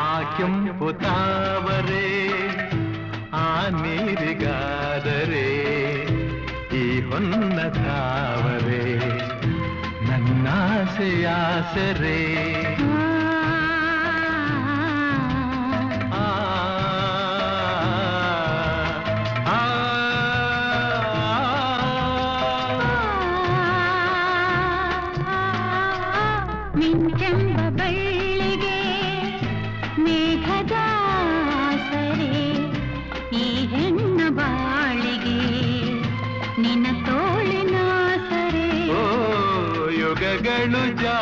ആക്കും പുതാവരേ ആ നീരുകാതരേ ഈ ഹൊന്നതാവരേ നന്നാശയാസരേ ചെമ്പ ಮೇಘದಾಸರೇ ಈ ಹೆಣ್ಣ ಬಾಳಿಗೆ ನಿನ್ನ ತೋಳಿನ ಸರೆ ಯುಗಗಳು ಜಾ